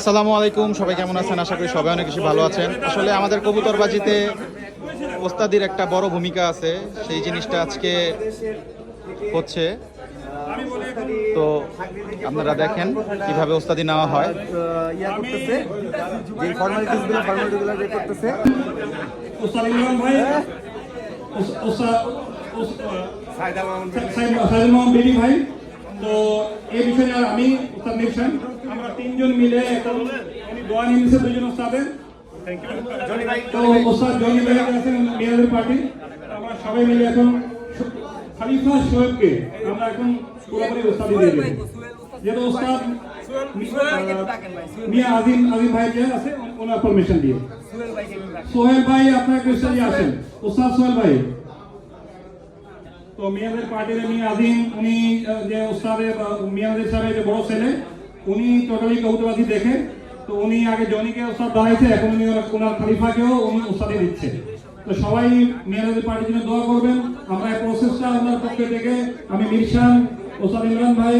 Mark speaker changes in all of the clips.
Speaker 1: আসসালামু আলাইকুম, সবাই কেমন আছেন? আশা করি সবাই অনেক বেশি ভালো আছেন। আসলে আমাদের কবুতরবাজিতে ওস্তাদির একটা বড় ভূমিকা আছে। সেই জিনিসটা আজকে হচ্ছে। তো আপনারা দেখেন কীভাবে ওস্তাদি নেওয়া হয়।
Speaker 2: তো এই আমি উস্তাদ আমরা তিনজন মিলে দোয়া নিয়ে নিয়েছে দুজন উস্তাদের তো উস্তাদ ভাই আছেন মেয়াদের পার্টি। আমরা সবাই মিলে এখন খালিফা সোহেবকে আমরা এখন পুরোপুরি উস্তাদি দিয়ে যেহেতু উস্তাদ মিয়া আজিম আজিম ভাই যে আছে, ওনার পারমিশন দিয়ে। সোহেল ভাই, আপনার ক্রিস্টালি আসেন উস্তাদ সোহেল ভাই। তো মিয়াদের পার্টির মিয়া আজিম উনি যে উস্তাদের আহ, মিয়াদের সাহেবের যে বড় ছেলে উনি টোটালি কৌতবাদী দেখে তো উনি আগে জনিকে উস্তাদ দাঁড়াইছে এখন উনি ওনার- খালিফাকেও উনি উস্তাদি দিচ্ছে। তো সবাই মিয়াদের পার্টির জন্য দোয়া করবেন। আমরা এই প্রসেসটা আপনার পক্ষ থেকে আমি মিরশান ওস্তাদ ইমরান ভাই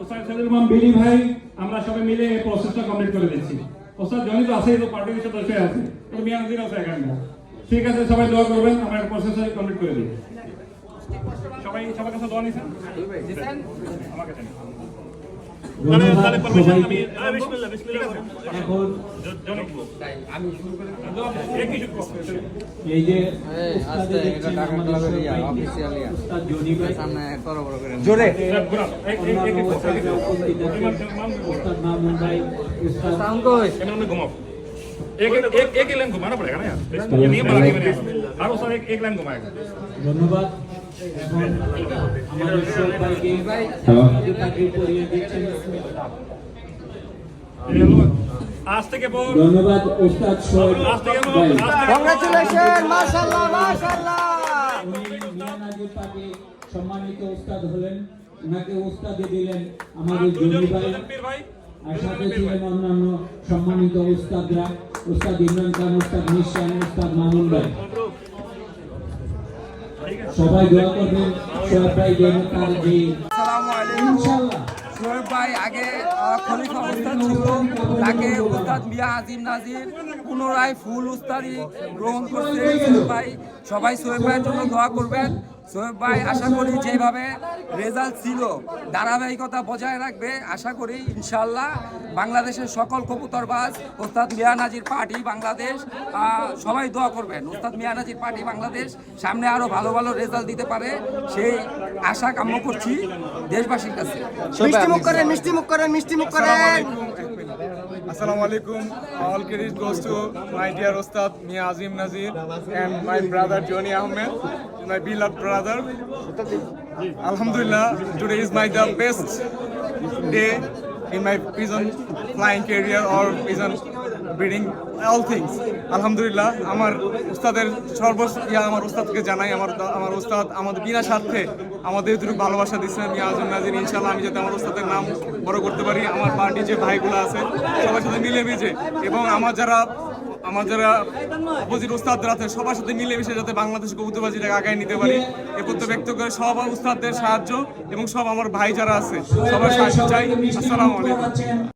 Speaker 2: ওস্তাদ সাইদুল ইমাম বিলি ভাই আমরা সবাই মিলে এই প্রসেসটা কমপ্লিট করে দিচ্ছি। ওস্তাদ জনি তো আছেই তো পার্টির সদস্য আছে তো মিয়ানজির আছে এখানে ঠিক আছে সবাই দোয়া করবেন আমরা প্রসেসটা কমপ্লিট করে দিই। সবাই সবার কাছে দোয়া নিছেন আমার কাছে নিন। তাহলে তাহলে পারমিশন আমি আরে বিসমিল্লাহ বিসমিল্লাহ এখন আমি শুরু করে একই শুরু করো।
Speaker 3: এই যে
Speaker 4: আস্তে এটা টাকা ক্লাবের ইয়া অফিসিয়াল ইয়া
Speaker 3: উস্তাদ জনি ভাই
Speaker 4: সামনে বড় বড় করে
Speaker 5: জোরে
Speaker 2: এক ঘোরান, এক- এক- এক- এক-
Speaker 3: উস্তাদ
Speaker 2: এক-
Speaker 3: উপস্থিত আছেন
Speaker 2: ইমাম সাহেব, ইমাম সাহেব।
Speaker 3: উস্তাদ মামুন ভাই উস্তাদ
Speaker 4: साउंड कौन
Speaker 2: इन्होंने में घुमाओ एक एक एक एक लाइन घुमाना पड़ेगा ना यार ये नहीं बना के मैंने हर उस एक एक लाइन घुमाएगा
Speaker 3: ধন্যবাদ ধন্যবাদ ওস্তাদ সম্মানিত ওস্তাদ হলেন। ওনাকে ওস্তাদে দিলেন আমাদের
Speaker 2: জমি
Speaker 3: ভাই। আর সাথে ছিলেন অন্যান্য সম্মানিত ওস্তাদরা। ওস্তাদ ইমরান খান ওস্তাদ মিশান ওস্তাদ মামুন ভাই। সবাই দোয়া করবেন সোহেব ভাই যেন তার যে
Speaker 4: আসসালামু সোহেব ভাই আগে খলিফা উস্তাদ ছিল। তাকে উস্তাদ মিয়া আজিম নাজির পুনরায় ফুল উস্তাদি গ্রহণ করছে। সোহেব ভাই সবাই সোহেব ভাইয়ের জন্য দোয়া করবেন। সোহেব ভাই আশা করি যেভাবে রেজাল্ট ছিল ধারাবাহিকতা বজায় রাখবে আশা করি ইনশাল্লাহ বাংলাদেশের সকল কবুতরবাজ ওস্তাদ মিয়া নাজির পার্টি বাংলাদেশ সবাই দোয়া করবেন। ওস্তাদ মিয়া নাজির পার্টি বাংলাদেশ সামনে আরও ভালো ভালো রেজাল্ট দিতে পারে সেই আশা কাম্য করছি দেশবাসীর কাছে।
Speaker 5: মিষ্টি মুখ করেন মিষ্টি মুখ করেন মিষ্টি মুখ করেন।
Speaker 6: Assalamu alaikum. All credit goes to my dear Ustad Mia Azim Nazir and my brother Johnny Ahmed, my beloved brother. Alhamdulillah, today is my the best day in my pigeon flying career or pigeon breeding all things আলহামদুলিল্লাহ, আমার উস্তাদের সর্ব ইয়া আমার উস্তাদকে জানাই, আমার আমার উস্তাদ আমাদের বিনা স্বার্থে আমাদের এতটুকু ভালোবাসা মিয়া আজম নাজির ইনশাল্লাহ আমি যাতে আমার উস্তাদের নাম বড় করতে পারি, আমার পার্টি যে ভাইগুলো আছে, সবার সাথে মিলেমিশে এবং আমার যারা আমার যারা অপোজিট উস্তাদরা আছে সবার সাথে মিলেমিশে যাতে বাংলাদেশ কবুতরবাজিটাকে আগায় নিতে পারি। এ প্রত্যেক ব্যক্ত করে সব উস্তাদদের সাহায্য এবং সব আমার ভাই যারা আছে, সবার সাহায্য চাই। আসসালামু আলাইকুম।